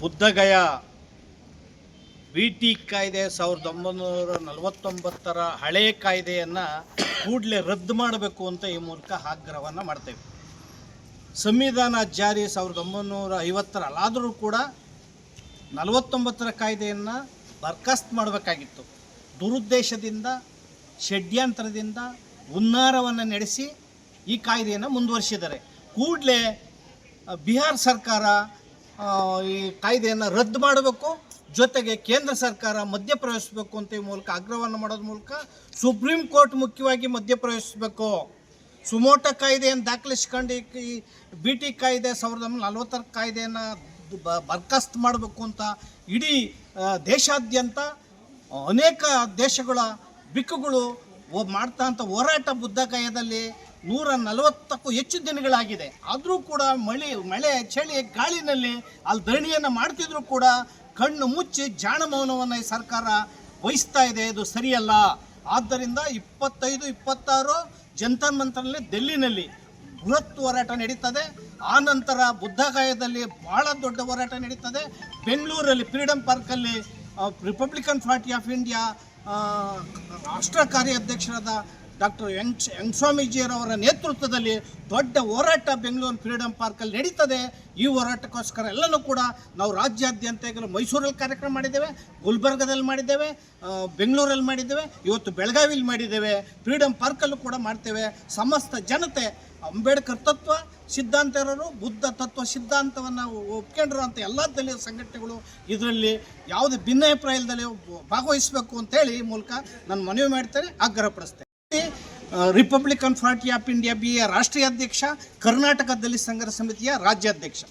ಬುದ್ಧಗಯ B T ಕಾಯ್ದೆ ಸಾವಿರದ ಒಂಬೈನೂರ ನಲವತ್ತೊಂಬತ್ತರ ಹಳೆಯ ಕಾಯ್ದೆಯನ್ನು ಕೂಡಲೇ ರದ್ದು ಮಾಡಬೇಕು ಅಂತ ಈ ಮೂಲಕ ಆಗ್ರಹವನ್ನು ಮಾಡ್ತೇವೆ. ಸಂವಿಧಾನ ಜಾರಿ ಸಾವಿರದ ಒಂಬೈನೂರ ಐವತ್ತರಲ್ಲಾದರೂ ಕೂಡ ನಲವತ್ತೊಂಬತ್ತರ ಕಾಯ್ದೆಯನ್ನು ಬರ್ಖಾಸ್ತ್ ಮಾಡಬೇಕಾಗಿತ್ತು. ದುರುದ್ದೇಶದಿಂದ, ಷಡ್ಯಂತ್ರದಿಂದ ಹುನ್ನಾರವನ್ನು ನಡೆಸಿ ಈ ಕಾಯ್ದೆಯನ್ನು ಮುಂದುವರಿಸಿದ್ದಾರೆ. ಕೂಡಲೇ ಬಿಹಾರ್ ಸರ್ಕಾರ ಈ ಕಾಯ್ದೆಯನ್ನು ರದ್ದು ಮಾಡಬೇಕು. ಜೊತೆಗೆ ಕೇಂದ್ರ ಸರ್ಕಾರ ಮಧ್ಯಪ್ರವೇಶಿಸಬೇಕು ಅಂತ ಈ ಮೂಲಕ ಆಗ್ರಹವನ್ನು ಮಾಡೋದ್ರ ಮೂಲಕ ಸುಪ್ರೀಂ ಕೋರ್ಟ್ ಮುಖ್ಯವಾಗಿ ಮಧ್ಯಪ್ರವೇಶಿಸಬೇಕು ಸುಮೋಟ ಕಾಯ್ದೆಯನ್ನು ದಾಖಲಿಸ್ಕೊಂಡು ಈ- ಬಿ ಟಿ ಕಾಯ್ದೆ ಸಾವಿರದ ಒಂಬೈನೂರ ನಲವತ್ತರ ಕಾಯ್ದೆಯನ್ನು ಬರ್ಖಾಸ್ತ್ ಮಾಡಬೇಕು ಅಂತ ಇಡೀ ದೇಶಾದ್ಯಂತ ಅನೇಕ ದೇಶಗಳ ಬಿಕ್ಕುಗಳು ಮಾಡ್ತಾ ಅಂತ ಹೋರಾಟ ಬುದ್ಧಗಯದಲ್ಲಿ ನೂರ ನಲವತ್ತಕ್ಕೂ ಹೆಚ್ಚು ದಿನಗಳಾಗಿದೆ. ಆದರೂ ಕೂಡ ಮಳೆ ಮಳೆ, ಚಳಿ, ಗಾಳಿನಲ್ಲಿ ಅಲ್ಲಿ ಧರಣಿಯನ್ನು ಮಾಡ್ತಿದ್ರು ಕೂಡ ಕಣ್ಣು ಮುಚ್ಚಿ ಜಾಣಮೌನವನ್ನು ಈ ಸರ್ಕಾರ ವಹಿಸ್ತಾ ಇದೆ. ಇದು ಸರಿಯಲ್ಲ. ಆದ್ದರಿಂದ ಇಪ್ಪತ್ತೈದು, ಇಪ್ಪತ್ತಾರು ಜಂತರ್ ಮಂತ್ರನಲ್ಲಿ ಡೆಲ್ಲಿನಲ್ಲಿ ಬೃಹತ್ ಹೋರಾಟ ನಡೀತದೆ. ಆ ನಂತರ ಬುದ್ಧಗಾಯದಲ್ಲಿ ಬಹಳ ದೊಡ್ಡ ಹೋರಾಟ ನಡೀತದೆ. ಬೆಂಗಳೂರಲ್ಲಿ ಫ್ರೀಡಮ್ ಪಾರ್ಕಲ್ಲಿ ರಿಪಬ್ಲಿಕನ್ ಪಾರ್ಟಿ ಆಫ್ ಇಂಡಿಯಾ ರಾಷ್ಟ್ರ ಕಾರ್ಯಾಧ್ಯಕ್ಷರಾದ ಡಾಕ್ಟರ್ ಯಂಗ್ ಸ್ವಾಮೀಜಿಯವರ ನೇತೃತ್ವದಲ್ಲಿ ದೊಡ್ಡ ಹೋರಾಟ ಬೆಂಗಳೂರು ಫ್ರೀಡಮ್ ಪಾರ್ಕಲ್ಲಿ ನಡೀತದೆ. ಈ ಹೋರಾಟಕ್ಕೋಸ್ಕರ ಎಲ್ಲನೂ ಕೂಡ ನಾವು ರಾಜ್ಯಾದ್ಯಂತ ಈಗಲೂ ಮೈಸೂರಲ್ಲಿ ಕಾರ್ಯಕ್ರಮ ಮಾಡಿದ್ದೇವೆ, ಗುಲ್ಬರ್ಗದಲ್ಲಿ ಮಾಡಿದ್ದೇವೆ ಬೆಂಗಳೂರಲ್ಲಿ ಮಾಡಿದ್ದೇವೆ, ಇವತ್ತು ಬೆಳಗಾವಿಲಿ ಮಾಡಿದ್ದೇವೆ ಫ್ರೀಡಮ್ ಪಾರ್ಕಲ್ಲೂ ಕೂಡ ಮಾಡ್ತೇವೆ. ಸಮಸ್ತ ಜನತೆ, ಅಂಬೇಡ್ಕರ್ ತತ್ವ ಸಿದ್ಧಾಂತ ಇರೋರು ಬುದ್ಧ ತತ್ವ, ಸಿದ್ಧಾಂತವನ್ನು ಒಪ್ಕೊಂಡಿರುವಂಥ ಎಲ್ಲ ದಲಿತ ಸಂಘಟನೆಗಳು ಇದರಲ್ಲಿ ಯಾವುದೇ ಭಿನ್ನಾಭಿಪ್ರಾಯದಲ್ಲಿ ಭಾಗವಹಿಸಬೇಕು ಅಂತೇಳಿ ಈ ಮೂಲಕ ನಾನು ಮನವಿ ಮಾಡ್ತೇನೆ, ಆಗ್ರಹಪಡಿಸ್ತೇನೆ. Republican party of India B A ರಾಷ್ಟ್ರೀಯ ಅಧ್ಯಕ್ಷ ಕರ್ನಾಟಕ ದಲಿತ ಸಂಘರ್ಷ ಸಮಿತಿಯ ರಾಜ್ಯಾಧ್ಯಕ್ಷ.